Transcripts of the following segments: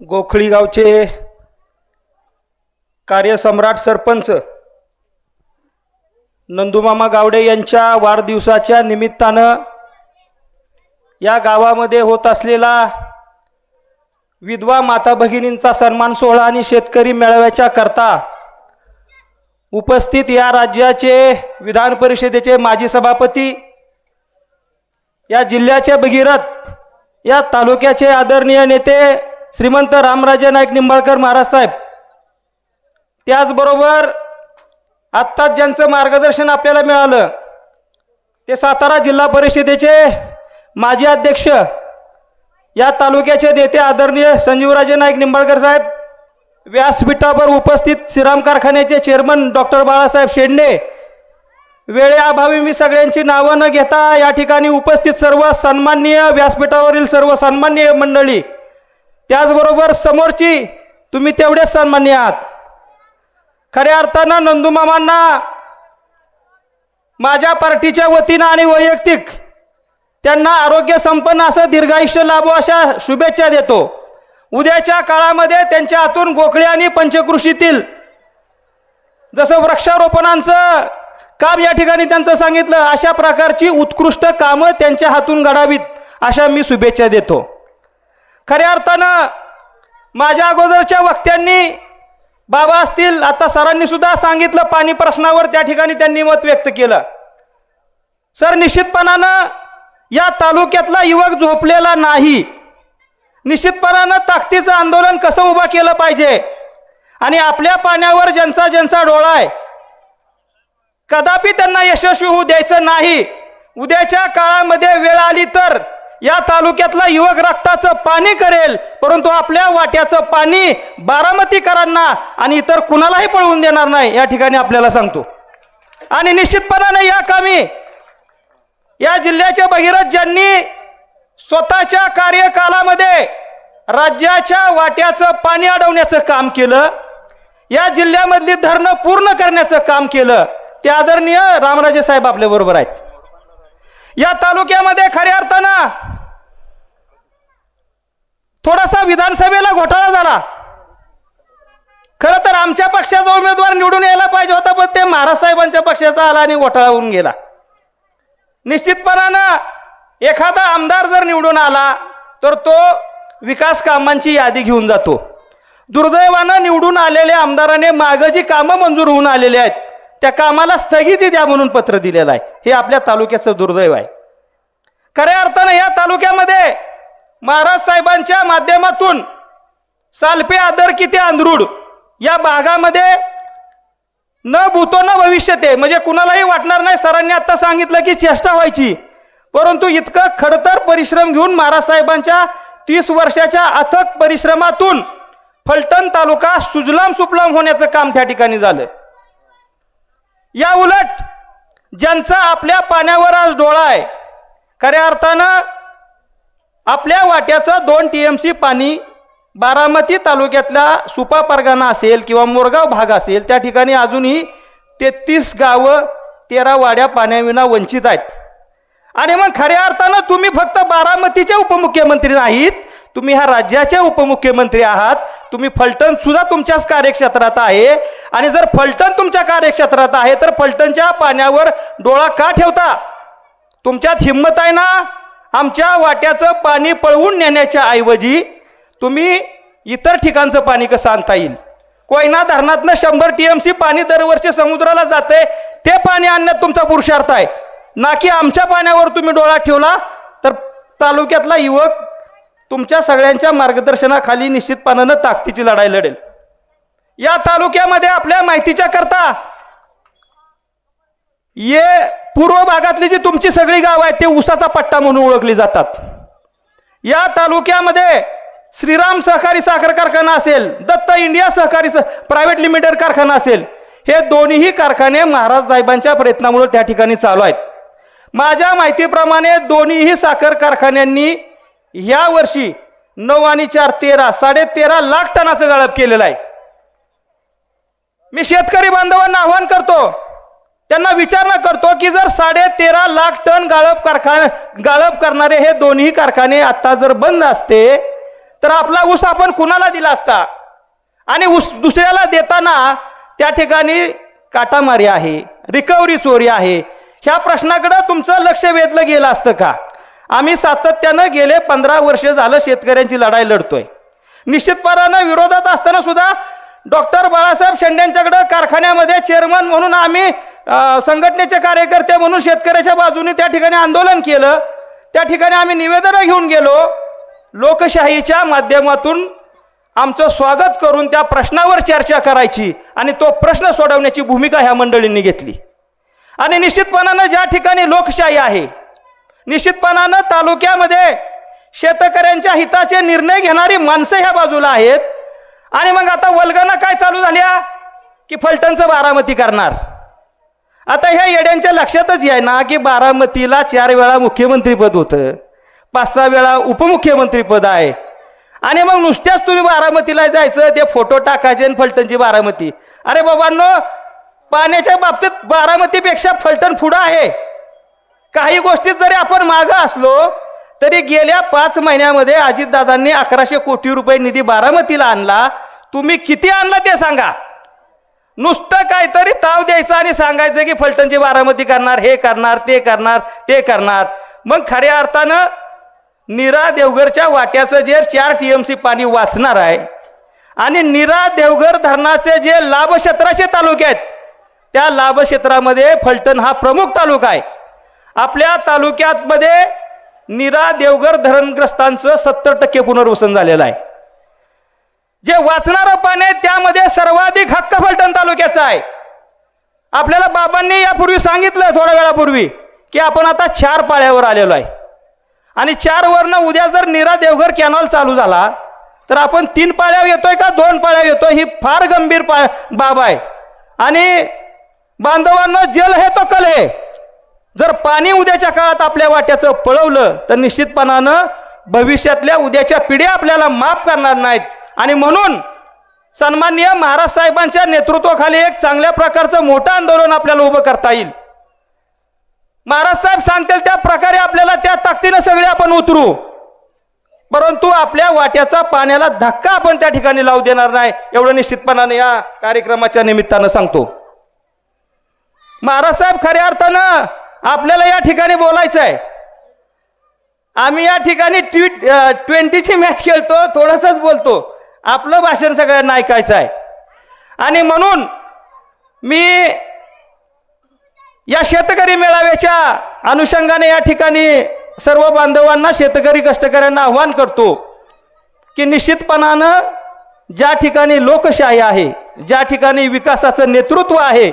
गोखळी गावचे कार्यसम्राट सरपंच नंदुमामा गावडे यांच्या वाढदिवसाच्या निमित्तानं या गावामध्ये होत असलेला विधवा माता भगिनींचा सन्मान सोहळा आणि शेतकरी मेळाव्याच्या करता उपस्थित या राज्याचे विधान परिषदेचे माजी सभापती या जिल्ह्याचे भगीरथ या तालुक्याचे आदरणीय नेते श्रीमंत रामराजे नाईक निंबाळकर महाराज साहेब. त्याचबरोबर आत्ताच ज्यांचं मार्गदर्शन आपल्याला मिळालं ते सातारा जिल्हा परिषदेचे माजी अध्यक्ष या तालुक्याचे नेते आदरणीय संजीवराजे नाईक निंबाळकर साहेब व्यासपीठावर उपस्थित श्रीराम कारखान्याचे चेअरमन डॉक्टर बाळासाहेब शेंडे. वेळेअभावी मी सगळ्यांची नावं न घेता या ठिकाणी उपस्थित सर्व सन्माननीय व्यासपीठावरील सर्व सन्माननीय मंडळी त्याचबरोबर समोरची तुम्ही तेवढेच सन्मान्य आहात. खऱ्या अर्थानं नंदूमामांना माझ्या पार्टीच्या वतीनं आणि वैयक्तिक त्यांना आरोग्य संपन्न असं दीर्घायुष्य लाभो अशा शुभेच्छा देतो. उद्याच्या काळामध्ये त्यांच्या हातून गोखळे आणि पंचकृषीतील जसं वृक्षारोपणांचं काम या ठिकाणी त्यांचं सांगितलं अशा प्रकारची उत्कृष्ट कामं त्यांच्या हातून घडावीत अशा मी शुभेच्छा देतो. खऱ्या अर्थानं माझ्या अगोदरच्या वक्त्यांनी बाबा असतील आता सरांनी सुद्धा सांगितलं पाणी प्रश्नावर त्या ठिकाणी त्यांनी मत व्यक्त केलं. सर निश्चितपणानं या तालुक्यातला युवक झोपलेला नाही. निश्चितपणानं ताकदीचं आंदोलन कसं उभं केलं पाहिजे? आणि आपल्या पाण्यावर ज्यांचा ज्यांचा डोळा आहे कदापि त्यांना यशस्वी होऊ द्यायचं नाही. उद्याच्या काळामध्ये वेळ आली तर या तालुक्यातला युवक रक्ताचं पाणी करेल परंतु आपल्या वाट्याचं पाणी बारामतीकरांना आणि इतर कुणालाही पळवून देणार नाही या ठिकाणी आपल्याला सांगतो. आणि निश्चितपणाने या कामी या जिल्ह्याचे भगीरथ ज्यांनी स्वतःच्या कार्यकालामध्ये राज्याच्या वाट्याचं पाणी अडवण्याचं काम केलं या जिल्ह्यामधली धरणं पूर्ण करण्याचं काम केलं ते आदरणीय रामराजे साहेब आपल्या बरोबर आहेत. या तालुक्यामध्ये खऱ्या अर्थानं थोडासा विधानसभेला घोटाळा झाला. खरं तर आमच्या पक्षाचा उमेदवार निवडून यायला पाहिजे होता पण ते महाराज साहेबांच्या पक्षाचा आला आणि घोटाळा होऊन गेला. निश्चितपणानं एखादा आमदार जर निवडून आला तर तो विकास कामांची यादी घेऊन जातो. दुर्दैवानं निवडून आलेल्या आमदाराने मागं जी कामं मंजूर होऊन आलेली आहेत त्या कामाला स्थगिती द्या म्हणून पत्र दिलेलं आहे. हे आपल्या तालुक्याचं दुर्दैव आहे. खऱ्या अर्थानं या तालुक्यामध्ये महाराज साहेबांच्या माध्यमातून सालपे आदर किती ते अंधरूड या भागामध्ये न भूतो न भविष्यते म्हणजे कुणालाही वाटणार नाही. सरांनी आता सांगितलं की चेष्टा व्हायची. परंतु इतकं खडतर परिश्रम घेऊन महाराज साहेबांच्या तीस वर्षाच्या अथक परिश्रमातून फलटण तालुका सुजलाम सुफलाम होण्याचं काम त्या ठिकाणी झालं. या उलट ज्यांचा आपल्या पाण्यावर आज डोळा आहे खऱ्या अर्थानं आपल्या वाट्याचं दोन टी एम सी पाणी बारामती तालुक्यातला सुपा परगाणा असेल किंवा मोरगाव भाग असेल त्या ठिकाणी अजूनही तेहतीस गावं तेरा वाड्या पाण्याविना वंचित आहेत. आणि मग खऱ्या अर्थानं तुम्ही फक्त बारामतीचे उपमुख्यमंत्री नाहीत तुम्ही ह्या राज्याचे उपमुख्यमंत्री आहात तुम्ही फलटण सुद्धा तुमच्याच कार्यक्षेत्रात आहे. आणि जर फलटण तुमच्या कार्यक्षेत्रात आहे तर फलटणच्या पाण्यावर डोळा का ठेवता? तुमच्यात हिंमत आहे ना? आमच्या वाट्याचं पाणी पळवून नेण्याच्या ऐवजी तुम्ही इतर ठिकाणचं पाणी कसं आणता येईल? कोयना धरणातनं शंभर टी एम सी पाणी दरवर्षी समुद्राला जाते ते पाणी आणण्यात तुमचा पुरुषार्थ आहे. ना की आमच्या पाण्यावर तुम्ही डोळा ठेवला तर तालुक्यातला युवक तुमच्या सगळ्यांच्या मार्गदर्शनाखाली निश्चितपणानं ताकदीची लढाई लढेल. या तालुक्यामध्ये आपल्या माहितीच्या करता ये पूर्व भागातली जी तुमची सगळी गाव आहेत ते उसाचा पट्टा म्हणून ओळखली जातात. या तालुक्यामध्ये श्रीराम सहकारी साखर कारखाना असेल दत्त इंडिया सहकारी प्रायव्हेट लिमिटेड कारखाना असेल हे दोन्हीही कारखाने महाराज साहेबांच्या प्रयत्नामुळे त्या ठिकाणी चालू आहेत. माझ्या माहितीप्रमाणे दोन्हीही साखर कारखान्यांनी या वर्षी नऊ आणि चार तेरा साडेतेरा लाख टनाचं गाळप केलेलं आहे. मी शेतकरी बांधवांना आव्हान करतो त्यांना विचारणा करतो की जर साडे तेरा लाख टन गाळप कारखान गाळप करणारे हे दोन्ही कारखाने आता जर बंद असते तर आपला ऊस आपण कुणाला दिला असता? आणि ऊस दुसऱ्याला देताना त्या ठिकाणी काटामारी आहे रिकव्हरी चोरी आहे. ह्या प्रश्नाकडे तुमचं लक्ष वेधलं गेलं असतं का? आम्ही सातत्यानं गेले पंधरा वर्ष झालं शेतकऱ्यांची लढाई लढतोय. निश्चितपणानं विरोधात असताना सुद्धा डॉक्टर बाळासाहेब शेंडेंच्याकडं कारखान्यामध्ये चेअरमन म्हणून आम्ही संघटनेचे कार्यकर्ते म्हणून शेतकऱ्याच्या बाजूने त्या ठिकाणी आंदोलन केलं. त्या ठिकाणी आम्ही निवेदनं घेऊन गेलो. लोकशाहीच्या माध्यमातून आमचं स्वागत करून त्या प्रश्नावर चर्चा करायची आणि तो प्रश्न सोडवण्याची भूमिका ह्या मंडळींनी घेतली. आणि निश्चितपणानं ज्या ठिकाणी लोकशाही आहे निश्चितपणानं तालुक्यामध्ये शेतकऱ्यांच्या हिताचे निर्णय घेणारी माणसं ह्या बाजूला आहेत. आणि मग आता वल्गना काय चालू झाल्या? की फलटणचं बारामती करणार. आता ह्या येड्यांच्या लक्षातच याय ना की बारामतीला चार वेळा मुख्यमंत्रीपद होतं. पाच सहा वेळा उपमुख्यमंत्रीपद आहे. आणि मग नुसत्याच तुम्ही बारामतीला जायचं ते फोटो टाकायचे आणि फलटणची बारामती. अरे बाबांनो पाण्याच्या बाबतीत बारामतीपेक्षा फलटण पुढं आहे. काही गोष्टीत जरी आपण मागं असलो तरी गेल्या पाच महिन्यामध्ये अजितदादांनी अकराशे कोटी रुपये निधी बारामतीला आणला. तुम्ही किती आणला ते सांगा. नुसतं काहीतरी ताव द्यायचं आणि सांगायचं की फलटणची बारामती करणार हे करणार ते करणार ते करणार. मग खऱ्या अर्थानं नीरा देवघरच्या वाट्याचं जे चार टी एम सी पाणी वाचणार आहे आणि नीरा देवघर धरणाचे जे लाभक्षेत्राचे तालुके आहेत त्या लाभक्षेत्रामध्ये फलटण हा प्रमुख तालुका आहे. आपल्या तालुक्यातमध्ये निरा देवघर धरणग्रस्तांचं सत्तर टक्के पुनर्वसन झालेलं आहे. जे वाचणारं पाणी आहे त्यामध्ये सर्वाधिक हक्क फलटण तालुक्याचा आहे. आपल्याला बाबांनी यापूर्वी सांगितलं थोड्या वेळापूर्वी की आपण आता चार पाळ्यावर आलेलो आहे. आणि चार वरनं उद्या जर नीरा देवघर कॅनॉल चालू झाला तर आपण तीन पाळ्यावर येतोय का दोन पाळ्यावर येतोय ही फार गंभीर पा बाब आहे. आणि बांधवांना जल हे तो कल हे जर पाणी उद्याच्या काळात आपल्या वाट्याचं पळवलं तर निश्चितपणानं भविष्यातल्या उद्याच्या पिढ्या आपल्याला माफ करणार नाहीत. आणि म्हणून सन्माननीय महाराज साहेबांच्या नेतृत्वाखाली एक चांगल्या प्रकारचं मोठं आंदोलन आपल्याला उभं करता येईल. महाराज साहेब सांगतील त्या प्रकारे आपल्याला त्या ताकदीनं सगळे आपण उतरू. परंतु आपल्या वाट्याचा पाण्याला धक्का आपण त्या ठिकाणी लावू देणार नाही एवढं निश्चितपणाने या कार्यक्रमाच्या निमित्तानं सांगतो. महाराज साहेब खऱ्या अर्थानं आपल्याला या ठिकाणी बोलायचं आहे आम्ही या ठिकाणी ट्वी ट्वेंटीची मॅच खेळतो थोडंसंच बोलतो. आपलं भाषण सगळ्यांना ऐकायचं आहे आणि म्हणून मी या शेतकरी मेळाव्याच्या अनुषंगाने या ठिकाणी सर्व बांधवांना शेतकरी कष्टकऱ्यांना आव्हान करतो की निश्चितपणानं ज्या ठिकाणी लोकशाही आहे ज्या ठिकाणी विकासाचं नेतृत्व आहे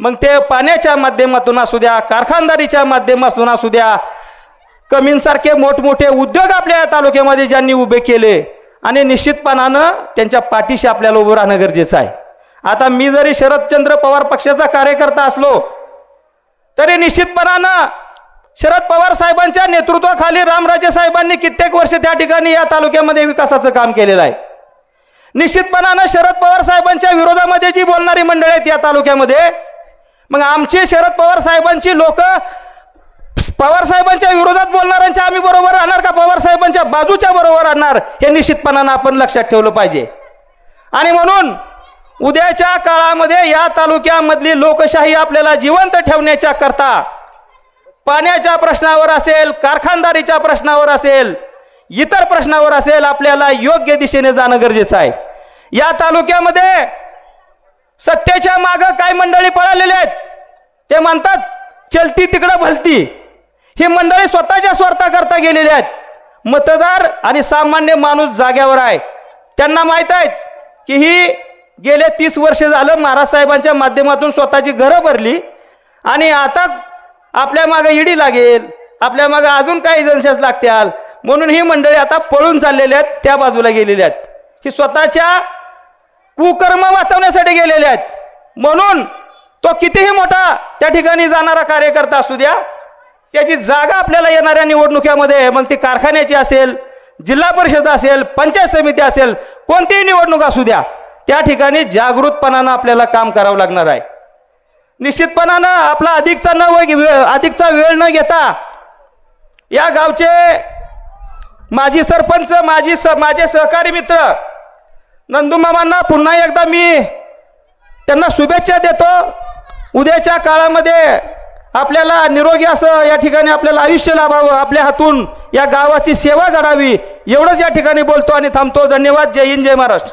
मग ते पाण्याच्या माध्यमातून असू द्या कारखानदारीच्या माध्यमातून असू द्या कमींसारखे मोठमोठे उद्योग आपल्या या तालुक्यामध्ये ज्यांनी उभे केले आणि निश्चितपणानं त्यांच्या पाठीशी आपल्याला उभं राहणं गरजेचं आहे. आता मी जरी शरदचंद्र पवार पक्षाचा कार्यकर्ता असलो तरी निश्चितपणानं शरद पवार साहेबांच्या नेतृत्वाखाली रामराजे साहेबांनी कित्येक वर्ष त्या ठिकाणी या तालुक्यामध्ये विकासाचं काम केलेलं आहे. निश्चितपणानं शरद पवार साहेबांच्या विरोधामध्ये जी बोलणारी मंडळी आहेत या तालुक्यामध्ये मग आमची शरद पवार साहेबांची लोक पवार साहेबांच्या विरोधात बोलणाऱ्यांच्या आम्ही बरोबर राहणार का पवार साहेबांच्या बाजूच्या बरोबर राहणार? हे निश्चितपणानं आपण लक्षात ठेवलं पाहिजे. आणि म्हणून उद्याच्या काळामध्ये या तालुक्यामधली लोकशाही आपल्याला जिवंत ठेवण्याच्या करता पाण्याच्या प्रश्नावर असेल कारखानदारीच्या प्रश्नावर असेल इतर प्रश्नावर असेल आपल्याला योग्य दिशेने जाणं गरजेचं आहे. या तालुक्यामध्ये सत्तेच्या मागं काय मंडळी पळालेले आहेत? ते म्हणतात चलती तिकडं भलती. ही मंडळी स्वतःच्या स्वार्था करता गेलेली आहेत. मतदार आणि सामान्य माणूस जाग्यावर आहे. त्यांना माहीत आहेत की ही गेले तीस वर्ष झालं महाराज साहेबांच्या माध्यमातून स्वतःची घरं भरली आणि आता आपल्या मागं ईडी लागेल आपल्या मागं अजून काही एजन्सीज लागत्याल. म्हणून ही मंडळी आता पळून चाललेली आहेत त्या बाजूला गेलेली आहेत. ही स्वतःच्या कुकर्म वाचवण्यासाठी गेलेले आहेत. म्हणून तो कितीही मोठा त्या ठिकाणी जाणारा कार्यकर्ता असू द्या त्याची जागा आपल्याला येणाऱ्या निवडणुकीमध्ये मग ती कारखान्याची असेल जिल्हा परिषद असेल पंचायत समिती असेल कोणतीही निवडणूक असू द्या त्या ठिकाणी जागृतपणानं आपल्याला काम करावं लागणार आहे. निश्चितपणानं आपला अधिकचा न अधिकचा वेळ न घेता या गावचे माजी सरपंच माजी स माझे सहकारी मित्र नंदूमामांना पुन्हा एकदा मी त्यांना शुभेच्छा देतो. उद्याच्या काळामध्ये आपल्याला निरोगी असं या ठिकाणी आपल्याला आयुष्य लाभावं आपल्या हातून या गावाची सेवा घडावी एवढंच या ठिकाणी बोलतो आणि थांबतो. धन्यवाद. जय हिंद जय महाराष्ट्र.